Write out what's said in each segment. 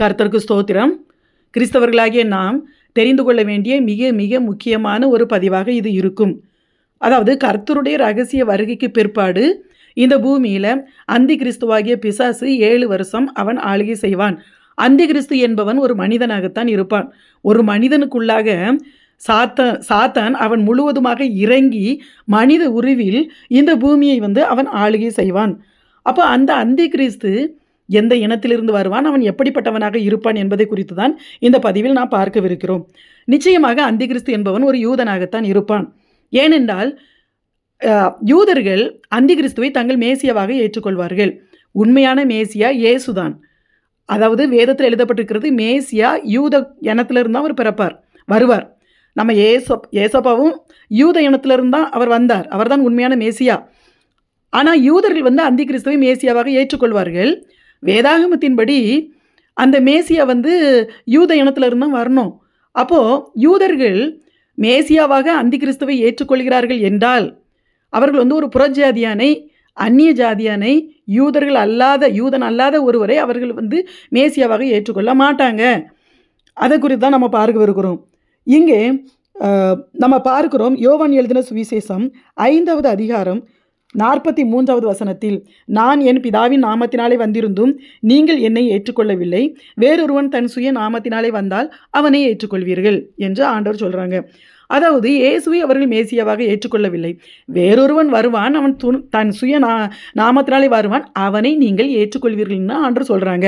கர்த்தருக்கு ஸ்தோத்திரம். கிறிஸ்தவர்களாகிய நாம் தெரிந்து கொள்ள வேண்டிய மிக மிக முக்கியமான ஒரு பதிவாக இது இருக்கும். அதாவது கர்த்தருடைய ரகசிய வருகைக்கு பிற்பாடு இந்த பூமியில் அந்தி கிறிஸ்துவாகிய பிசாசு ஏழு வருஷம் அவன் ஆளுகை செய்வான். அந்தி கிறிஸ்து என்பவன் ஒரு மனிதனாகத்தான் இருப்பான். ஒரு மனிதனுக்குள்ளாக சாத்தான் சாத்தான் அவன் முழுவதுமாக இறங்கி மனித உருவில் இந்த பூமியை வந்து அவன் ஆளுகை செய்வான். அப்போ அந்த அந்தி கிறிஸ்து எந்த இனத்திலிருந்து வருவான் அவன் எப்படிப்பட்டவனாக இருப்பான் என்பதை குறித்து தான் இந்த பதிவில் நாம் பார்க்கவிருக்கிறோம். நிச்சயமாக அந்திகிறிஸ்து என்பவன் ஒரு யூதனாகத்தான் இருப்பான். ஏனென்றால் யூதர்கள் அந்திகிறிஸ்துவை தங்கள் மேசியாவாக ஏற்றுக்கொள்வார்கள். உண்மையான மேசியா இயேசுதான். அதாவது வேதத்தில் எழுதப்பட்டிருக்கிறது மேசியா யூத இனத்திலிருந்து தான் அவர் பிறப்பார் வருவார். நம்ம ஏசப் ஏசப்பாவும் யூத இனத்திலிருந்து தான் அவர் வந்தார். அவர்தான் உண்மையான மேசியா. ஆனால் யூதர்கள் வந்து அந்தி கிறிஸ்துவை மேசியாவாக ஏற்றுக்கொள்வார்கள். வேதாகமத்தின்படி அந்த மேசியா வந்து யூத இனத்திலிருந்து தான் வரணும். அப்போது யூதர்கள் மேசியாவாக அந்தி கிறிஸ்துவை ஏற்றுக்கொள்கிறார்கள் என்றால் அவர்கள் வந்து ஒரு புறஜாதியானை அந்நிய ஜாதியானை யூதர்கள் அல்லாத யூதன் அல்லாத ஒருவரை அவர்கள் வந்து மேசியாவாக ஏற்றுக்கொள்ள மாட்டாங்க. அதை குறித்து தான் நம்ம பார்க்க வருகிறோம் இங்கே நம்ம பார்க்கிறோம் யோவான் எழுதின சுவிசேஷம் ஐந்தாவது அதிகாரம் நாற்பத்தி மூன்றாவது வசனத்தில் நான் என் பிதாவின் நாமத்தினாலே வந்திருந்தும் நீங்கள் என்னை ஏற்றுக்கொள்ளவில்லை. வேறொருவன் தன் சுய நாமத்தினாலே வந்தால் அவனை ஏற்றுக்கொள்வீர்கள் என்று ஆண்டவர் சொல்கிறாங்க அதாவது இயேசுவை அவர்கள் மேசியாவாக ஏற்றுக்கொள்ளவில்லை. வேறொருவன் வருவான் அவன் து தன் சுய நா நாமத்தினாலே வருவான் அவனை நீங்கள் ஏற்றுக்கொள்வீர்கள்னு ஆண்டவர் சொல்கிறாங்க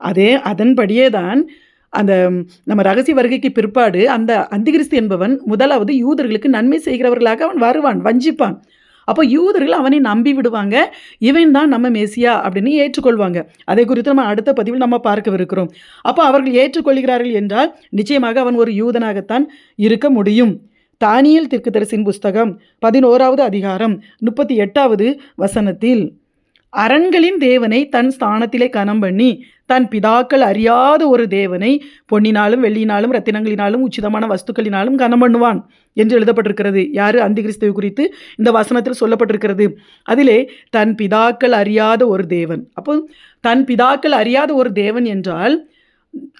அதே அதன்படியே தான் அந்த நம்ம ரகசிய வருகைக்கு பிற்பாடு அந்த அந்திகிறிஸ்து என்பவன் முதலாவது யூதர்களுக்கு நன்மை செய்கிறவர்களாக அவன் வருவான் வஞ்சிப்பான். அப்போ யூதர்கள் அவனை நம்பி விடுவாங்க. இவன் தான் நம்ம மேசியா அப்படின்னு ஏற்றுக்கொள்வாங்க. அதை குறித்து நம்ம அடுத்த பதிவில் நம்ம பார்க்கவிருக்கிறோம். அப்போ அவர்கள் ஏற்றுக்கொள்கிறார்கள் என்றால் நிச்சயமாக அவன் ஒரு யூதனாகத்தான் இருக்க முடியும். தானியல் தீர்க்கதரிசின் புஸ்தகம் பதினோராவது அதிகாரம் முப்பத்தி எட்டாவது வசனத்தில் அரண்களின் தேவனை தன் ஸ்தானத்திலே கனம் பண்ணி தன் பிதாக்கள் அறியாத ஒரு தேவனை பொன்னினாலும் வெள்ளியினாலும் ரத்தினங்களினாலும் உச்சிதமான வஸ்துக்களினாலும் கனம் பண்ணுவான் என்று எழுதப்பட்டிருக்கிறது. யார்? அந்தி கிறிஸ்துவை குறித்து இந்த வசனத்தில் சொல்லப்பட்டிருக்கிறது. அதிலே தன் பிதாக்கள் அறியாத ஒரு தேவன். அப்போ தன் பிதாக்கள் அறியாத ஒரு தேவன் என்றால்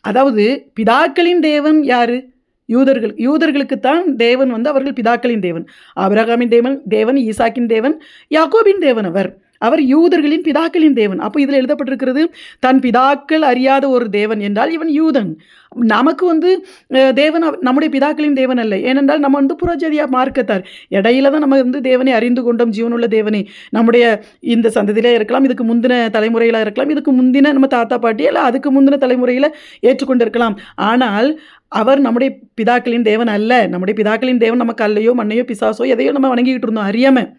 அதாவது பிதாக்களின் தேவன் யாரு? யூதர்கள் யூதர்களுக்குத்தான் தேவன் வந்து அவர்கள் பிதாக்களின் தேவன். அபிரகாமின் தேவன் தேவன் ஈசாக்கின் தேவன் யாக்கோபின் தேவன் அவர். அவர் யூதர்களின் பிதாக்களின் தேவன். அப்போ இதில் எழுதப்பட்டிருக்கிறது தன் பிதாக்கள் அறியாத ஒரு தேவன் என்றால் இவன் யூதன். நமக்கு வந்து தேவன் நம்முடைய பிதாக்களின் தேவன் அல்ல. ஏனென்றால் நம்ம வந்து புறஜதியா மார்க்கத்தார். இடையில தான் நம்ம வந்து தேவனை அறிந்து கொண்டோம் ஜீவனுள்ள தேவனை. நம்முடைய இந்த சந்ததியிலே இருக்கலாம் இதுக்கு முந்தின தலைமுறையில் இருக்கலாம் இதுக்கு முந்தின நம்ம தாத்தா பாட்டி இல்லை அதுக்கு முந்தின தலைமுறையில் ஏற்றுக்கொண்டிருக்கலாம். ஆனால் அவர் நம்முடைய பிதாக்களின் தேவன் அல்ல. நம்முடைய பிதாக்களின் தேவன் நம்ம கல்லையோ மண்ணையோ பிசாசோ எதையோ நம்ம வணங்கிக்கிட்டு இருந்தோம் அறியாமல்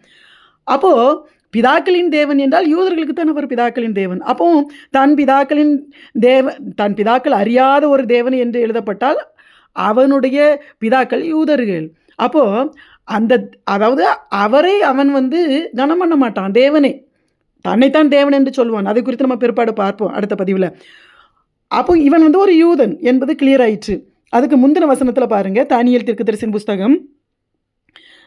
அப்போது பிதாக்களின் தேவன் என்றால் யூதர்களுக்கு தான் அவர் பிதாக்களின் தேவன். அப்போ தன் பிதாக்களின் தேவன் தன் பிதாக்கள் அறியாத ஒரு தேவன் என்று எழுதப்பட்டால் அவனுடைய பிதாக்கள் யூதர்கள். அப்போ அந்த அதாவது அவரை அவன் வந்து கனம் பண்ண மாட்டான் தேவனே. தன்னைத்தான் தேவன் என்று சொல்லுவான் அதை குறித்து நம்ம பிற்பாடு பார்ப்போம் அடுத்த பதிவில். அப்போ இவன் வந்து ஒரு யூதன் என்பது கிளியர் ஆயிற்று. அதுக்கு முந்தின வசனத்தில் பாருங்கள் தானியல் தீர்க்கதரிசின் புஸ்தகம்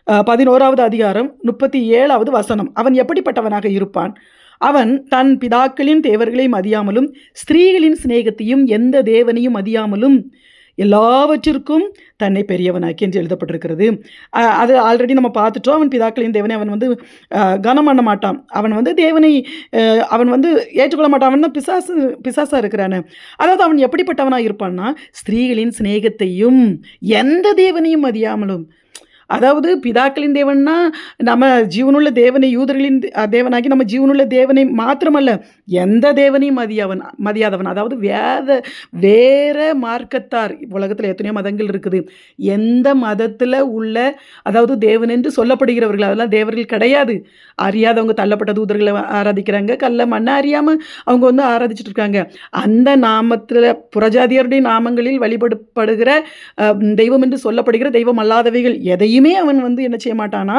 பதினோராவது அதிகாரம் முப்பத்தி ஏழாவது வசனம். அவன் எப்படிப்பட்டவனாக இருப்பான்? அவன் தன் பிதாக்களின் தேவர்களை மதியாமலும் ஸ்திரீகளின் சிநேகத்தையும் எந்த தேவனையும் மதியாமலும் எல்லாவற்றிற்கும் தன்னை பெரியவனாக்கி என்று எழுதப்பட்டிருக்கிறது. அது ஆல்ரெடி நம்ம பார்த்துட்டோம். அவன் பிதாக்களின் தேவனை அவன் வந்து கனம் பண்ண மாட்டான். அவன் வந்து தேவனை அவன் வந்து ஏற்றுக்கொள்ள மாட்டான். அவன் பிசாசு பிசாசாக இருக்கிறானே. அதாவது அவன் எப்படிப்பட்டவனாக இருப்பான்னா ஸ்திரீகளின் சிநேகத்தையும் எந்த தேவனையும் மதியாமலும் அதாவது பிதாக்களின் தேவன்னா நம்ம ஜீவனுள்ள தேவனை யூதர்களின் தேவனாகி நம்ம ஜீவனுள்ள தேவனை மாத்திரமல்ல எந்த தேவனையும் மதியவன் மதியாதவன் அதாவது வேத வேற மார்க்கத்தார் உலகத்தில் எத்தனையோ மதங்கள் இருக்குது. எந்த மதத்தில் உள்ள அதாவது தேவன் என்று சொல்லப்படுகிறவர்கள் அதெல்லாம் தேவர்கள் கிடையாது. அறியாதவங்க தள்ளப்பட்ட தூதர்களை ஆராதிக்கிறாங்க கல்ல மண்ணை அறியாமல் அவங்க வந்து ஆராதிச்சுட்டு இருக்காங்க. அந்த நாமத்தில் புறஜாதியருடைய நாமங்களில் வழிபடப்படுகிற தெய்வம் என்று சொல்லப்படுகிற தெய்வம் அல்லாதவைகள் எதையும் அவன் வந்து என்ன செய்ய மாட்டானா?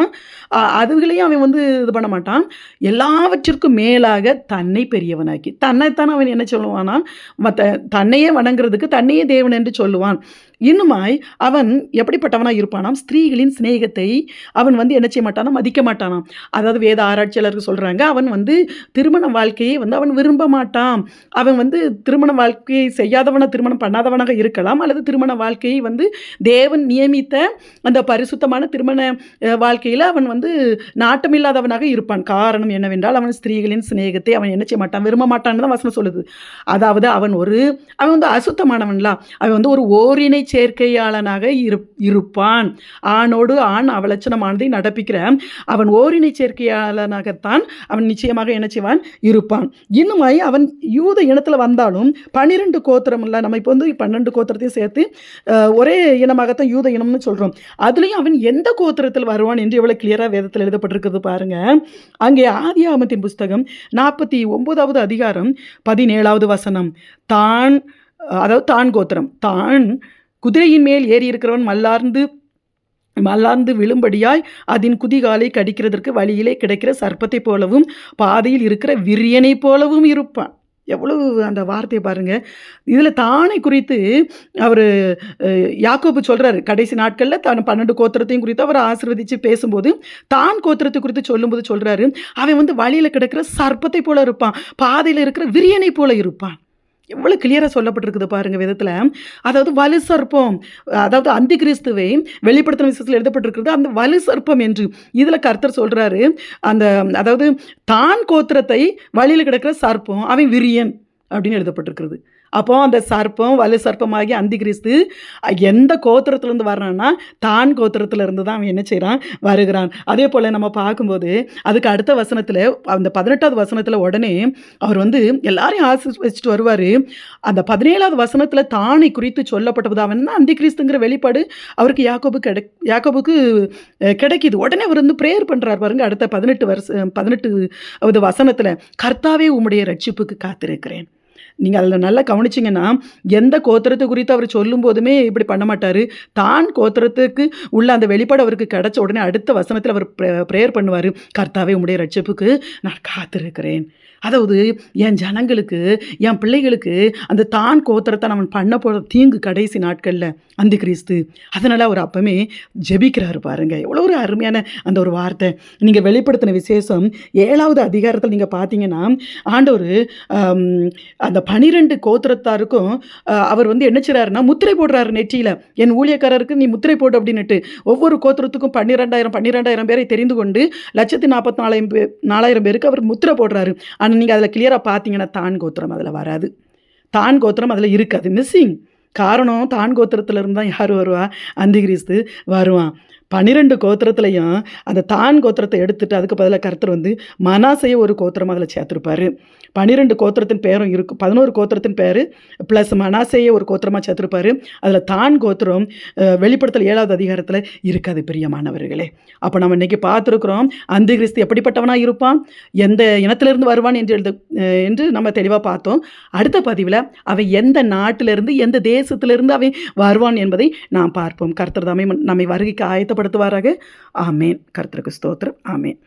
அதுகளையும் அவன் வந்து இது பண்ண மாட்டான். எல்லாவற்றிற்கும் மேலாக தன்னை பெரியவனாக்கி தன்னைத்தான் அவன் என்ன சொல்லுவானா? மற்ற தன்னையே வணங்குறதுக்கு தன்னையே தேவன் என்று சொல்லுவான். இன்னுமாய் அவன் எப்படிப்பட்டவனாக இருப்பானாம்? ஸ்திரீகளின் சிநேகத்தை அவன் வந்து என்ன செய்ய மாட்டானா? மதிக்க மாட்டானாம். அதாவது வேத ஆராய்ச்சியாளர்கள் சொல்கிறாங்க அவன் வந்து திருமண வாழ்க்கையை வந்து அவன் விரும்ப மாட்டான். அவன் வந்து திருமண வாழ்க்கையை செய்யாதவனாக திருமணம் பண்ணாதவனாக இருக்கலாம் அல்லது திருமண வாழ்க்கையை வந்து தேவன் நியமித்த அந்த பரிசுத்தமான திருமண வாழ்க்கையில் அவன் வந்து நாட்டமில்லாதவனாக இருப்பான். காரணம் என்னவென்றால் அவன் ஸ்திரீகளின் சிநேகத்தை அவன் என்ன செய்ய மாட்டான்? விரும்ப மாட்டான்னு தான் வசனம் சொல்லுது. அதாவது அவன் ஒரு அவன் வந்து அசுத்தமானவன்லாம் அவன் வந்து ஒரு ஓரினை சேர்க்கையாளனாக இரு இருப்பான். ஆணோடு ஆண் அவலட்சணமானதை நடப்பிக்கிற அவன் ஓரினை சேர்க்கையாளனாகத்தான் அவன் நிச்சயமாக என்ன செய்வான்? இருப்பான். இன்னுமாய் அவன் யூத இனத்தில் வந்தாலும் பன்னிரெண்டு கோத்திரம் இல்லை நம்ம இப்போ வந்து பன்னெண்டு கோத்திரத்தையும் சேர்த்து ஒரே இனமாகத்தான் யூத இனம்னு சொல்கிறோம் அதுலேயும் அவன் எந்த கோத்திரத்தில் வருவான் என்று எவ்வளோ கிளியராக வேதத்தில் எழுதப்பட்டிருக்கிறது பாருங்க. அங்கே ஆதி ஆமத்தின் புஸ்தகம் நாற்பத்தி ஒம்போதாவது அதிகாரம் பதினேழாவது வசனம். தான் அதாவது தான் கோத்திரம். தான் குதிரையின் மேல் ஏறி இருக்கிறவன் மல்லார்ந்து மல்லார்ந்து விழும்படியாய் அதன் குதிகாலை கடிக்கிறதற்கு வழியிலே கிடைக்கிற சர்ப்பத்தைப் போலவும் பாதையில் இருக்கிற விரியனைப் போலவும் இருப்பான். எவ்வளவு அந்த வார்த்தையை பாருங்கள் இதில் தானை குறித்து அவர் யாக்கோபு சொல்கிறாரு கடைசி நாட்களில் தான் பன்னெண்டு கோத்திரத்தையும் குறித்து அவர் ஆசிர்வதித்து பேசும்போது தான் கோத்திரத்தை குறித்து சொல்லும்போது சொல்கிறாரு அவன் வந்து வழியில் கிடக்கிற சர்ப்பத்தை போல இருப்பான். பாதையில் இருக்கிற விரியனை போல இருப்பான். எவ்வளோ கிளியராக சொல்லப்பட்டிருக்குது பாருங்கள் விதத்தில். அதாவது வலு சர்ப்பம் அதாவது அந்தி கிறிஸ்துவை வெளிப்படுத்தின விசேஷத்தில் எழுதப்பட்டிருக்கிறது அந்த வலு சர்ப்பம் என்று. இதில் கர்த்தர் சொல்கிறாரு அந்த அதாவது தான் கோத்திரத்தை வழியில் கிடக்கிற சர்ப்பம் அவன் விரியன் அப்படின்னு எழுதப்பட்டிருக்கிறது. அப்போ அந்த சர்ப்பம் வலு சர்ப்பமாகி அந்தி கிறிஸ்து எந்த கோத்திரத்துலேருந்து வர்றான்னா தான் கோத்திரத்துலேருந்து தான் அவன் என்ன செய்கிறான் வருகிறான். அதே போல் நம்ம பார்க்கும்போது அதுக்கு அடுத்த வசனத்தில் அந்த பதினெட்டாவது வசனத்தில் உடனே அவர் வந்து எல்லாரையும் ஆசீர்வதிச்சுட்டு வருவார். அந்த பதினேழாவது வசனத்தில் தானை குறித்து சொல்லப்பட்டது அவன் தான் அந்தி கிறிஸ்துங்கிற வெளிப்பாடு அவருக்கு யாக்கோபு கிடை யாக்கோபுக்கு கிடைக்கிது. உடனே அவர் வந்து ப்ரேயர் பண்ணுறார் பாருங்க அடுத்த பதினெட்டு வருஷம் பதினெட்டு வசனத்தில் கர்த்தாவே உம்முடைய ரட்சிப்புக்கு காத்திருக்கிறேன். நீங்கள் அதில் நல்லா கவனிச்சிங்கன்னா எந்த கோத்திரத்தை குறித்து அவர் சொல்லும் போதுமே இப்படி பண்ண மாட்டார். தான் கோத்திரத்துக்கு உள்ள அந்த வெளிப்பாடு அவருக்கு கிடைச்ச உடனே அடுத்த வசனத்தில் அவர் ப்ரேயர் பண்ணுவார். கர்த்தாவே உடைய ரட்சிப்புக்கு நான் காத்திருக்கிறேன். அதாவது என் ஜனங்களுக்கு என் பிள்ளைகளுக்கு அந்த தான் கோத்திரத்தை அவன் பண்ண போகிற தீங்கு கடைசி நாட்களில் அந்த கிறிஸ்து. அதனால் அவர் அப்பமே ஜெபிக்கிறாரு பாருங்க. எவ்வளோ ஒரு அருமையான அந்த ஒரு வார்த்தை. நீங்கள் வெளிப்படுத்தின விசேஷம் ஏழாவது அதிகாரத்தில் நீங்கள் பார்த்தீங்கன்னா ஆண்டவர் அந்த பனிரெண்டு கோத்திரத்தாருக்கும் அவர் வந்து என்ன முத்திரை போடுறாரு நெற்றியில். என் ஊழியக்காரருக்கு நீ முத்திரை போடு அப்படின்னுட்டு ஒவ்வொரு கோத்திரத்துக்கும் பன்னிரெண்டாயிரம் பன்னிரெண்டாயிரம் பேரை தெரிந்து கொண்டு லட்சத்தி நாற்பத்தி நாலாயிரம் பேர் நாலாயிரம் பேருக்கு அவர் முத்திரை போடுறாரு. ஆனால் நீங்கள் அதில் கிளியராக பார்த்தீங்கன்னா தான் கோத்திரம் அதில் வராது. தான் கோத்திரம் அதில் இருக்காது. மிஸ்ஸிங் காரணம் தான் கோத்திரத்துலேருந்து தான் யார் வருவா? அந்திகிரிஸ்து வருவான். பன்னிரெண்டு கோத்திரத்துலையும் அந்த தான் கோத்திரத்தை எடுத்துட்டு அதுக்கு பதிலாக கருத்தர் வந்து மனாசைய ஒரு கோத்திரம் அதில் சேர்த்துருப்பாரு. பன்னிரெண்டு கோத்திரத்தின் பேரும் இருக்கும் பதினோரு கோத்திரத்தின் பேர் ப்ளஸ் மனாசையை ஒரு கோத்திரமாக சேர்த்துருப்பாரு. அதில் தான் கோத்திரம் வெளிப்படுத்தல் ஏழாவது அதிகாரத்தில் இருக்காது பிரியமானவர்களே. அப்போ நம்ம இன்னைக்கு பார்த்துருக்குறோம் அந்த கிறிஸ்து எப்படிப்பட்டவனாக இருப்பான்? எந்த இனத்திலிருந்து வருவான் என்று எழுத என்று நம்ம தெளிவாக பார்த்தோம். அடுத்த பதிவில் அவன் எந்த நாட்டிலிருந்து எந்த தேசத்திலிருந்து அவன் வருவான் என்பதை நாம் பார்ப்போம். கர்த்தர் தாமே நம்மை வருகைக்கு ஆயத்தப்படுத்துவாராக ஆமேன். கர்த்தருக்கு ஸ்தோத்திரம். ஆமேன்.